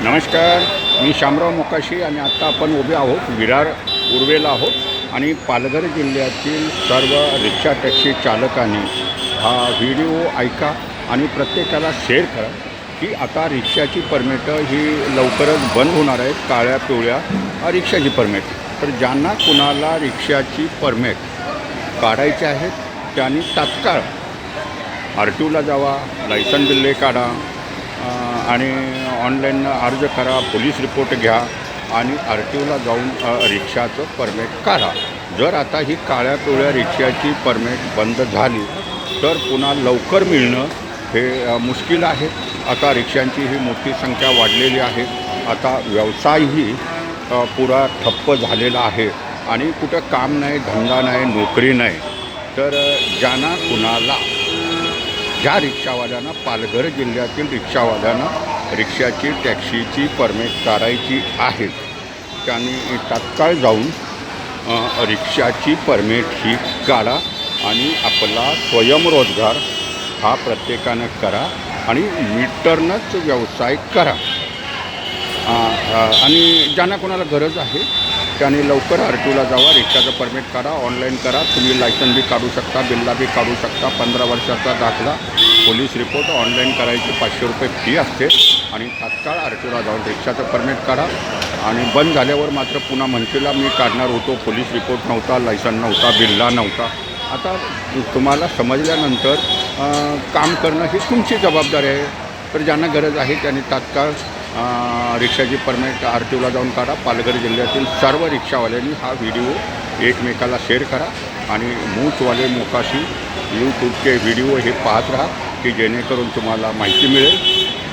नमस्कार मी शामराव मोकाशी आणि आत्ता आपण उभे आहोत विरार उर्वेला आहोत आणि पालघर जिल्ह्यातील सर्व रिक्षा टॅक्सी चालकांनी हा व्हिडिओ ऐका आणि प्रत्येकाला शेअर करा की आता रिक्षाची परमिट ही लवकरच बंद होणार आहेत काळ्या पिवळ्या रिक्षाची परमिट तर ज्यांना कुणाला रिक्षाची परमिट काढायची आहेत त्यांनी तात्काळ आर टी ओला जावा लायसन बिल्ले काढा आणि ऑनलाईन अर्ज करा पोलीस रिपोर्ट घ्या आणि आर टी ओला जाऊन रिक्षाचं परमिट काढा. जर आता ही काळ्या पिवळ्या रिक्षाची परमिट बंद झाली तर पुन्हा लवकर मिळणं हे मुश्किल आहे. आता रिक्षांची ही मोठी संख्या वाढलेली आहे. आता व्यवसायही पुरा ठप्प झालेला आहे. आणि कुठं काम नाही धंदा नाही नोकरी नाही. तर ज्यांना कुणाला ज्या रिक्षावाल्यांना पालघर जिल्ह्यातील रिक्षावाल्यांना रिक्षाची टॅक्सीची परमिट काढायची आहे. त्यांनी तात्काळ जाऊन रिक्षाची परमिट ही काढा आणि आपला स्वयंरोजगार हा प्रत्येकानं करा आणि मीटरनंच व्यवसाय करा. आणि ज्यांना कोणाला गरज आहे त्यांनी लवकर आर टीला जावा रिक्षाचं परमिट काढा ऑनलाईन करा तुम्ही लायसन बी काढू शकता बिल्ला बी काढू शकता. पंधरा वर्षाचा दाखला. पोलीस रिपोर्ट ऑनलाईन करायची पाचशे रुपये फी असते. आणि तात्काळ आर टीला जाऊन रिक्षाचं परमिट काढा. आणि बंद झाल्यावर मात्र पुन्हा म्हणशीला मी काढणार होतो. पोलीस रिपोर्ट नव्हता लायसन नव्हता बिल्ला नव्हता. आता तुम्हाला समजल्यानंतर काम करणं ही तुमची जबाबदारी आहे. तर ज्यांना गरज आहे त्यांनी तात्काळ रिक्षाची परमिट आर टी ओला जाऊन काढा. पालघर जिल्ह्यातील सर्व रिक्षावाल्यांनी हा व्हिडिओ एकमेकाला शेअर करा आणि मूचवाले मोकाशी यूट्यूबचे व्हिडिओ हे पाहत राहा की जेणेकरून तुम्हाला माहिती मिळेल.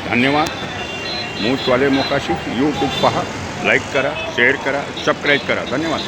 धन्यवाद. मूचवाले मोकाशी यूट्यूब पहा. लाईक करा शेअर करा सबस्क्राईब करा. धन्यवाद.